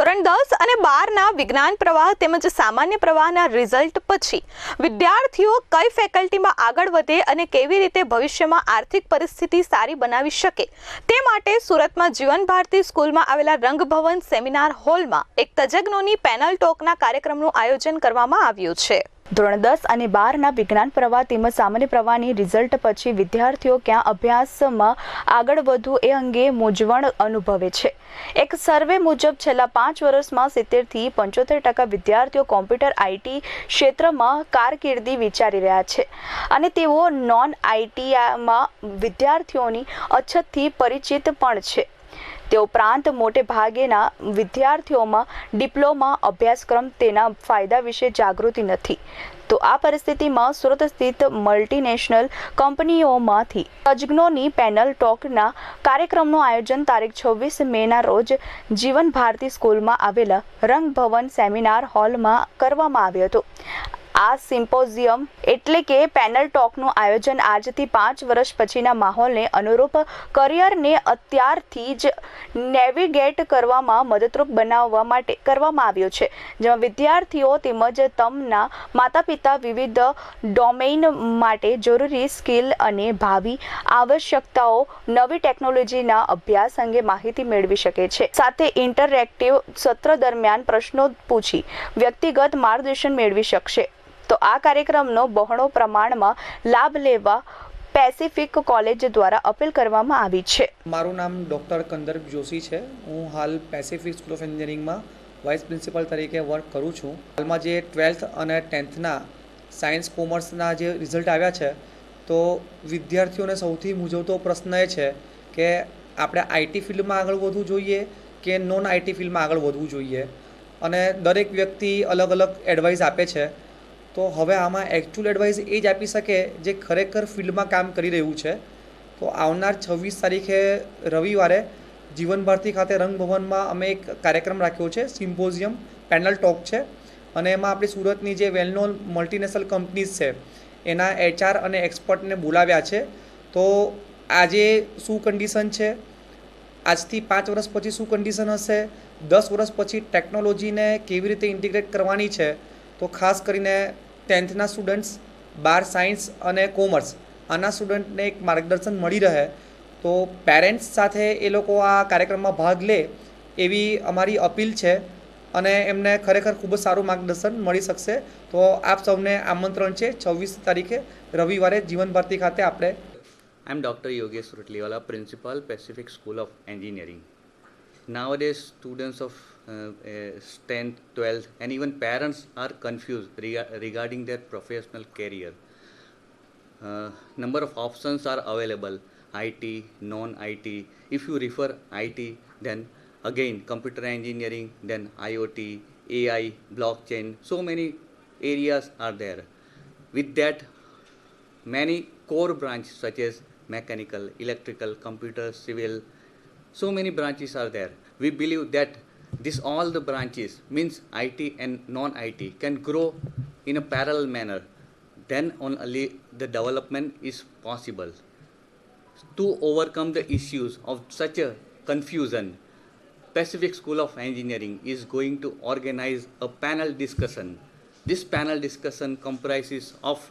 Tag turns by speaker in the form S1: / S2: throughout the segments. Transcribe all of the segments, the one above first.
S1: ધોરણ દસ અને બારના વિજ્ઞાન પ્રવાહ તેમજ સામાન્ય પ્રવાહના રિઝલ્ટ પછી વિદ્યાર્થીઓ કઈ ફેકલ્ટીમાં આગળ વધે અને કેવી રીતે ભવિષ્યમાં આર્થિક પરિસ્થિતિ સારી બનાવી શકે તે માટે સુરતમાં જીવન ભારતી સ્કૂલમાં આવેલા રંગભવન સેમિનાર હોલમાં એક તજજ્ઞોની પેનલ ટોકના કાર્યક્રમનું આયોજન કરવામાં આવ્યું છે. ધોરણ દસ અને બારના વિજ્ઞાન પ્રવાહ તેમજ સામાન્ય પ્રવાહની રિઝલ્ટ પછી વિદ્યાર્થીઓ ક્યાં અભ્યાસમાં આગળ વધવું એ અંગે મૂંઝવણ અનુભવે છે. એક સર્વે મુજબ છેલ્લા પાંચ વર્ષમાં સિત્તેરથી પંચોતેર ટકા વિદ્યાર્થીઓ કોમ્પ્યુટર આઈટી ક્ષેત્રમાં કારકિર્દી વિચારી રહ્યા છે અને તેઓ નોન આઈટીમાં વિદ્યાર્થીઓની અછતથી પરિચિત પણ છે. તે ઉપરાંત મોટે ભાગેના વિદ્યાર્થીઓમાં ડિપ્લોમા અભ્યાસક્રમ તેના ફાયદા વિશે જાગૃતિ નથી. તો આ પરિસ્થિતિમાં સુરત સ્થિત મલ્ટીનેશનલ કંપનીઓમાંથી તજજ્ઞોની પેનલ ટોકના કાર્યક્રમનું આયોજન તારીખ છવ્વીસ મેના રોજ જીવન ભારતી સ્કૂલમાં આવેલા રંગભવન સેમિનાર હોલમાં કરવામાં આવ્યું હતું. આ સિમ્પોઝિયમ એટલે કે પેનલ ટોકનું આયોજન આજથી પાંચ વર્ષ પછીના માહોલને અનુરૂપ કરિયરને અત્યારથી જ નેવિગેટ કરવામાં મદદરૂપ બનાવવા માટે કરવામાં આવ્યો છે, જેમાં વિદ્યાર્થીઓ તેમજ તમના માતા પિતા વિવિધ ડોમેઇન માટે જરૂરી સ્કિલ અને ભાવિ આવશ્યકતાઓ નવી ટેકનોલોજીના અભ્યાસ અંગે માહિતી મેળવી શકે છે. સાથે ઇન્ટરેક્ટિવ સત્ર દરમિયાન પ્રશ્નો પૂછી વ્યક્તિગત માર્ગદર્શન મેળવી શકશે. તો આ કાર્યક્રમનો બહોળો પ્રમાણમાં લાભ લેવા પેસિફિક કોલેજ દ્વારા અપીલ કરવામાં આવી છે.
S2: મારું નામ ડૉક્ટર કંદર્પ જોશી છે. હું હાલ પેસિફિક સ્કૂલ ઓફ એન્જિનિયરિંગમાં વાઇસ પ્રિન્સિપલ તરીકે વર્ક કરું છું. હાલમાં જે ટ્વેલ્થ અને ટેન્થના સાયન્સ કોમર્સના જે રિઝલ્ટ આવ્યા છે, તો વિદ્યાર્થીઓને સૌથી મૂંઝવતો પ્રશ્ન એ છે કે આપણે આઈટી ફિલ્ડમાં આગળ વધવું જોઈએ કે નોન આઈટી ફિલ્ડમાં આગળ વધવું જોઈએ? અને દરેક વ્યક્તિ અલગ અલગ એડવાઇસ આપે છે. તો હવે આમાં એકચ્યુઅલ એડવાઇસ એ જ આપી શકે જે ખરેખર ફિલ્ડમાં કામ કરી રહ્યું છે. તો આવનાર છવ્વીસ તારીખે રવિવારે જીવન ભારતી ખાતે રંગભવનમાં અમે એક કાર્યક્રમ રાખ્યો છે, સિમ્પોઝિયમ પેનલ ટોક છે. અને એમાં આપણી સુરતની જે વેલનોન મલ્ટીનેશનલ કંપનીઝ છે, એના એચઆર અને એક્સપર્ટને બોલાવ્યા છે. તો આજે શું કન્ડિશન છે? આજથી પાંચ વર્ષ પછી શું કન્ડિશન હશે? દસ વર્ષ પછી ટેકનોલોજીને કેવી રીતે ઇન્ટિગ્રેટ કરવાની છે? તો ખાસ કરીને ટેન્થના સ્ટુડન્ટ્સ બાર સાયન્સ અને કોમર્સ આના સ્ટુડન્ટને એક માર્ગદર્શન મળી રહે તો પેરેન્ટ્સ સાથે એ લોકો આ કાર્યક્રમમાં ભાગ લે એવી અમારી અપીલ છે અને એમને ખરેખર ખૂબ જ સારું માર્ગદર્શન મળી શકશે તો આપ સૌને આમંત્રણ છે છવ્વીસ તારીખે રવિવારે જીવન ભારતી ખાતે આપણે
S3: I am doctor Yogesh Rotliwala Principal, Pacific school of Engineering. Nowadays, students of uh, uh, 10th, 12th, and even parents are confused rega- regarding their professional career. Uh, number of options are available IT, non IT. If you refer IT, then again computer engineering, then IoT, AI, blockchain, so many areas are there. With that, many core branches such as mechanical, electrical, computer, civil, so many branches are there. We believe that this all the branches means IT and non-IT can grow in a parallel manner. Then only the development is possible. To overcome the issues of such a confusion, Pacific School of Engineering is going to organize a panel discussion. This panel discussion comprises of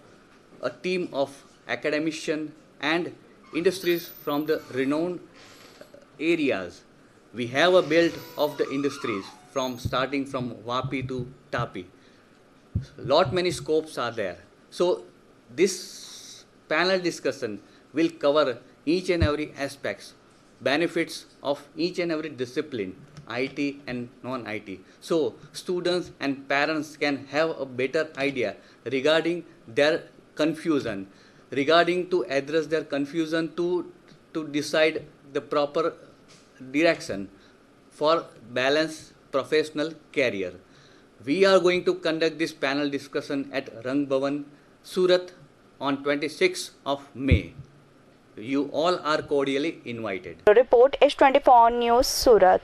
S3: a team of academicians and industries from the renowned areas. We have a belt of the industries from starting from Vapi to Tapi. Lot many scopes are there. So this panel discussion will cover each and every aspects, benefits of each and every discipline, IT and non-IT. So students and parents can have a better idea regarding their confusion, regarding to address their confusion to to decide the proper direction for balanced professional career. We are going to conduct this panel discussion at Rang Bhavan, Surat on 26th of May. You all are cordially invited.
S1: Report H24 News Surat.